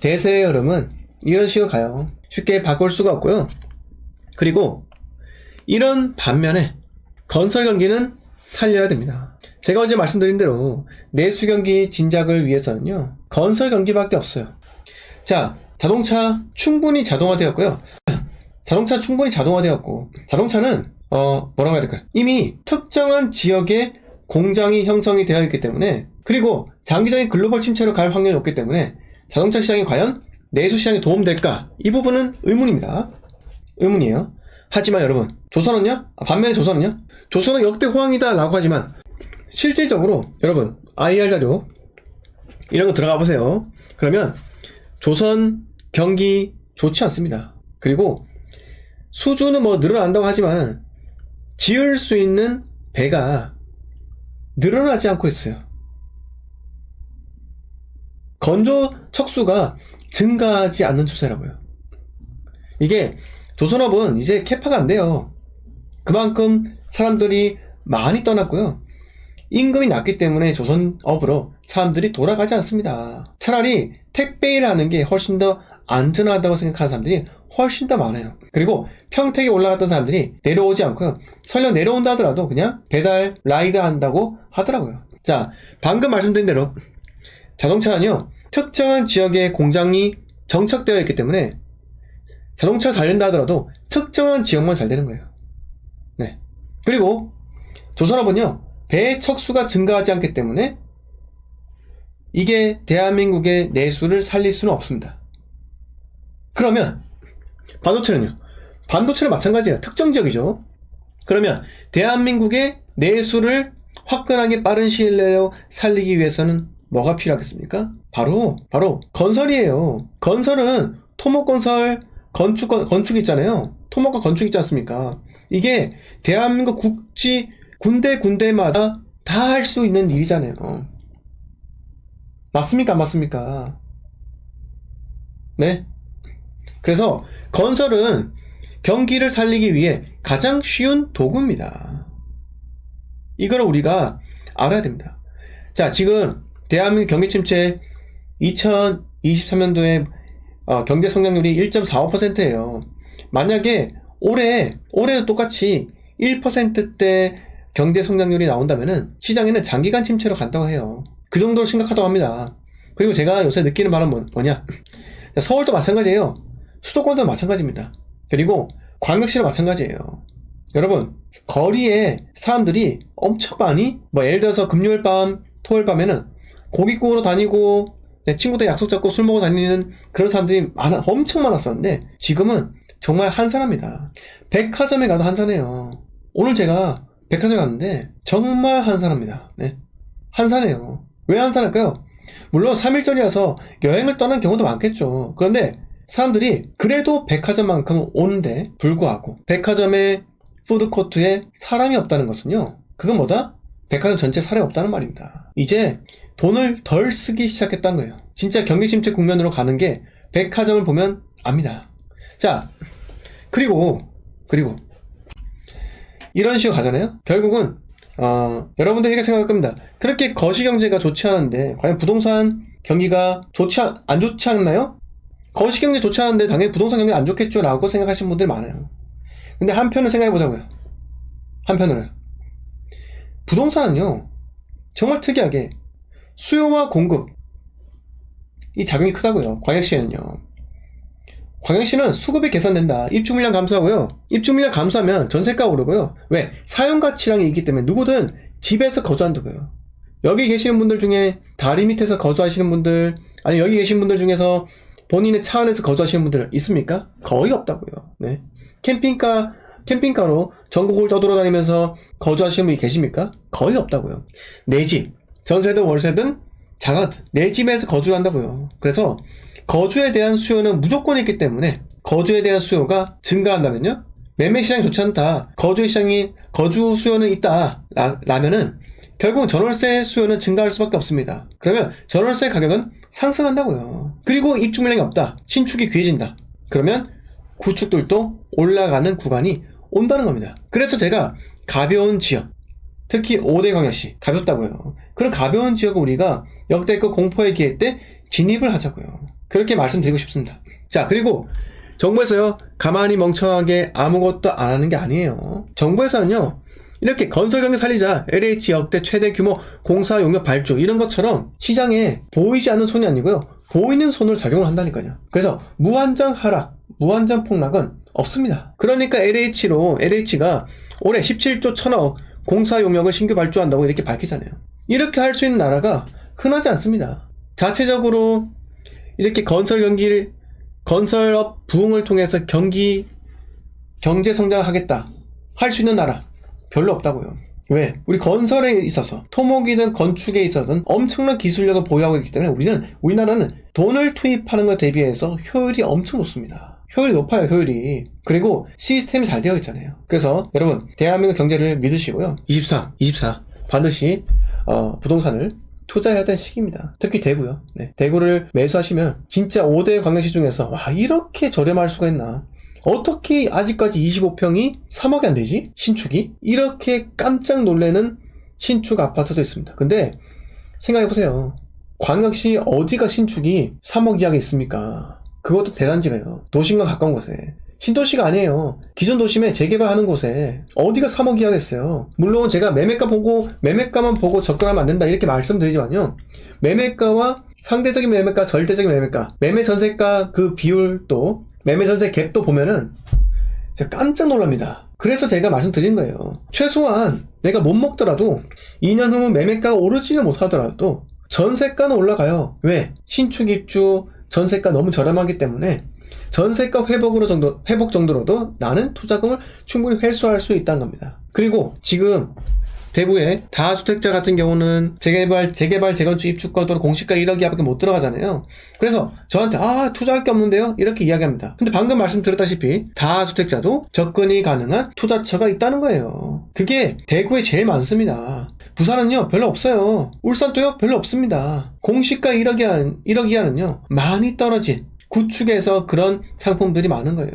대세의 흐름은 이런 식으로 가요. 쉽게 바꿀 수가 없고요. 그리고 이런 반면에 건설 경기는 살려야 됩니다. 제가 어제 말씀드린 대로 내수 경기 진작을 위해서는요. 건설 경기밖에 없어요. 자, 자동차 충분히 자동화되었고요. 자동차 충분히 자동화되었고 자동차는 어 뭐라고 해야 될까요? 이미 특정한 지역에 공장이 형성이 되어 있기 때문에 그리고 장기적인 글로벌 침체로 갈 확률이 높기 때문에 자동차 시장이 과연 내수 시장에 도움될까? 이 부분은 의문입니다. 의문이에요. 하지만 여러분, 조선은요? 아, 반면에 조선은요? 조선은 역대 호황이다 라고 하지만 실질적으로 여러분 IR 자료 이런 거 들어가 보세요. 그러면 조선 경기 좋지 않습니다. 그리고 수주는 뭐 늘어난다고 하지만 지을 수 있는 배가 늘어나지 않고 있어요. 건조 척수가 증가하지 않는 추세라고요. 이게 조선업은 이제 캐파가 안 돼요. 그만큼 사람들이 많이 떠났고요. 임금이 낮기 때문에 조선업으로 사람들이 돌아가지 않습니다. 차라리 택배일 하는 게 훨씬 더 안전하다고 생각하는 사람들이 훨씬 더 많아요. 그리고 평택에 올라갔던 사람들이 내려오지 않고요. 설령 내려온다 하더라도 그냥 배달, 라이드 한다고 하더라고요. 자, 방금 말씀드린 대로 자동차는요, 특정한 지역에 공장이 정착되어 있기 때문에 자동차 잘 된다 하더라도 특정한 지역만 잘 되는 거예요. 네. 그리고 조선업은요, 배의 척수가 증가하지 않기 때문에 이게 대한민국의 내수를 살릴 수는 없습니다. 그러면 반도체는요? 반도체는 마찬가지예요. 특정 지역이죠. 그러면 대한민국의 내수를 화끈하게 빠른 시일 내로 살리기 위해서는 뭐가 필요하겠습니까? 바로 바로 건설이에요. 건설은 토목 건설, 건축 건축 있잖아요. 토목과 건축 있지 않습니까? 이게 대한민국 국지 군데 군데마다 다 할 수 있는 일이잖아요. 맞습니까? 안 맞습니까? 네. 그래서 건설은 경기를 살리기 위해 가장 쉬운 도구입니다. 이걸 우리가 알아야 됩니다. 자, 지금 대한민국 경기 침체 2023년도에 어, 경제 성장률이 1.45%예요. 만약에 올해 올해도 똑같이 1%대 경제 성장률이 나온다면은 시장에는 장기간 침체로 간다고 해요. 그 정도로 심각하다고 합니다. 그리고 제가 요새 느끼는 바는 뭐- 뭐냐? 서울도 마찬가지예요. 수도권도 마찬가지입니다. 그리고 광역시도 마찬가지예요. 여러분, 거리에 사람들이 엄청 많이, 뭐, 예를 들어서 금요일 밤, 토요일 밤에는 고기 구우러 다니고, 내 친구들 약속 잡고 술 먹어 다니는 그런 사람들이 많아, 엄청 많았었는데, 지금은 정말 한산합니다. 백화점에 가도 한산해요. 오늘 제가 백화점 갔는데, 정말 한산합니다. 네. 한산해요. 왜 한산할까요? 물론 3일 전이어서 여행을 떠난 경우도 많겠죠. 그런데 사람들이 그래도 백화점만큼 오는데 불구하고 백화점의 푸드코트에 사람이 없다는 것은요. 그건 뭐다? 백화점 전체 사람이 없다는 말입니다. 이제 돈을 덜 쓰기 시작했다는 거예요. 진짜 경기 침체 국면으로 가는 게 백화점을 보면 압니다. 자, 그리고 그리고 이런 식으로 가잖아요. 결국은 어, 여러분들이 이렇게 생각할 겁니다. 그렇게 거시 경제가 좋지 않은데 과연 부동산 경기가 좋지 않, 안 좋지 않나요? 거시 경제 좋지 않은데 당연히 부동산 경기 안 좋겠죠 라고 생각하시는 분들 많아요. 근데 한편을 생각해 보자고요. 한편으로 부동산은요 정말 특이하게 수요와 공급 이 작용이 크다고요. 광역시에는요. 광역시는 수급이 계산된다. 입주 물량 감소하고요. 입주 물량 감소하면 전세가 오르고요. 왜? 사용 가치량이 있기 때문에 누구든 집에서 거주한다고요. 여기 계시는 분들 중에 다리 밑에서 거주하시는 분들, 아니 여기 계신 분들 중에서 본인의 차 안에서 거주하시는 분들 있습니까? 거의 없다고요. 네. 캠핑카, 캠핑카로 전국을 떠돌아다니면서 거주하시는 분이 계십니까? 거의 없다고요. 내 집, 전세든 월세든 작아든 내 집에서 거주를 한다고요. 그래서 거주에 대한 수요는 무조건 있기 때문에 거주에 대한 수요가 증가한다면요. 매매 시장이 좋지 않다. 거주 시장이 거주 수요는 있다. 라, 라면은 결국 전월세 수요는 증가할 수밖에 없습니다. 그러면 전월세 가격은 상승한다고요. 그리고 입주 물량이 없다. 신축이 귀해진다. 그러면 구축들도 올라가는 구간이 온다는 겁니다. 그래서 제가 가벼운 지역, 특히 5대 광역시 가볍다고요. 그런 가벼운 지역을 우리가 역대급 공포의 기회 때 진입을 하자고요. 그렇게 말씀드리고 싶습니다. 자, 그리고 정부에서요, 가만히 멍청하게 아무것도 안 하는 게 아니에요. 정부에서는요, 이렇게 건설 경기 살리자 LH 역대 최대 규모 공사 용역 발주 이런 것처럼 시장에 보이지 않는 손이 아니고요. 보이는 손으로 작용을 한다니까요. 그래서 무한정 하락, 무한정 폭락은 없습니다. 그러니까 LH로 LH가 올해 17조 1000억 공사 용역을 신규 발주한다고 이렇게 밝히잖아요. 이렇게 할 수 있는 나라가 흔하지 않습니다. 자체적으로 이렇게 건설 경기를 건설업 부흥을 통해서 경기 경제 성장을 하겠다 할 수 있는 나라 별로 없다고요. 왜? 우리 건설에 있어서 토목이든 건축에 있어서는 엄청난 기술력을 보유하고 있기 때문에 우리는 우리나라는 돈을 투입하는 것 대비해서 효율이 엄청 높습니다. 효율이 높아요, 효율이. 그리고 시스템이 잘 되어 있잖아요. 그래서 여러분, 대한민국 경제를 믿으시고요. 23, 24 반드시 어, 부동산을 투자해야 되는 시기입니다. 특히 대구요. 네. 대구를 매수하시면 진짜 5대 광역시 중에서 와 이렇게 저렴할 수가 있나? 어떻게 아직까지 25평이 3억이 안 되지? 신축이? 이렇게 깜짝 놀래는 신축 아파트도 있습니다. 근데 생각해보세요. 광역시 어디가 신축이 3억 이하가 있습니까? 그것도 대단지래요. 도심과 가까운 곳에. 신도시가 아니에요. 기존 도심에 재개발하는 곳에 어디가 3억 이하겠어요. 물론 제가 매매가 보고 매매가만 보고 접근하면 안 된다 이렇게 말씀드리지만요. 매매가와 상대적인 매매가, 절대적인 매매가, 매매 전세가 그 비율도 매매 전세 갭도 보면은 제가 깜짝 놀랍니다. 그래서 제가 말씀드린 거예요. 최소한 내가 못 먹더라도 2년 후면 매매가가 오르지는 못하더라도 전세가는 올라가요. 왜? 신축 입주 전세가 너무 저렴하기 때문에 전세가 회복으로 정도 회복 정도로도 나는 투자금을 충분히 회수할 수 있다는 겁니다. 그리고 지금 대구의 다주택자 같은 경우는 재개발, 재개발, 재건축 입주권도로 공시가 1억 이하밖에 못 들어가잖아요. 그래서 저한테 아 투자할 게 없는데요 이렇게 이야기합니다. 근데 방금 말씀드렸다시피 다주택자도 접근이 가능한 투자처가 있다는 거예요. 그게 대구에 제일 많습니다. 부산은요 별로 없어요. 울산도요 별로 없습니다. 공시가 1억 이하 1억 이하는요 많이 떨어진 구축에서 그런 상품들이 많은 거예요.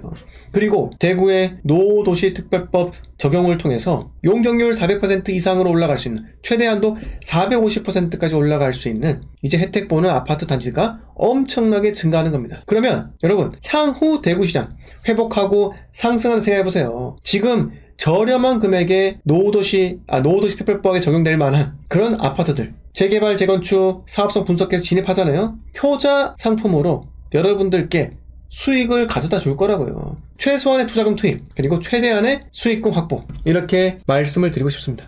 그리고 대구의 노도시 특별법 적용을 통해서 용적률 400% 이상으로 올라갈 수 있는 최대한도 450%까지 올라갈 수 있는 이제 혜택 보는 아파트 단지가 엄청나게 증가하는 겁니다. 그러면 여러분 향후 대구 시장 회복하고 상승하는 생각해 보세요. 지금 저렴한 금액에 노도시 아 노도시 특별법에 적용될 만한 그런 아파트들 재개발 재건축 사업성 분석해서 진입하잖아요. 효자 상품으로 여러분들께 수익을 가져다 줄 거라고요. 최소한의 투자금 투입, 그리고 최대한의 수익금 확보. 이렇게 말씀을 드리고 싶습니다.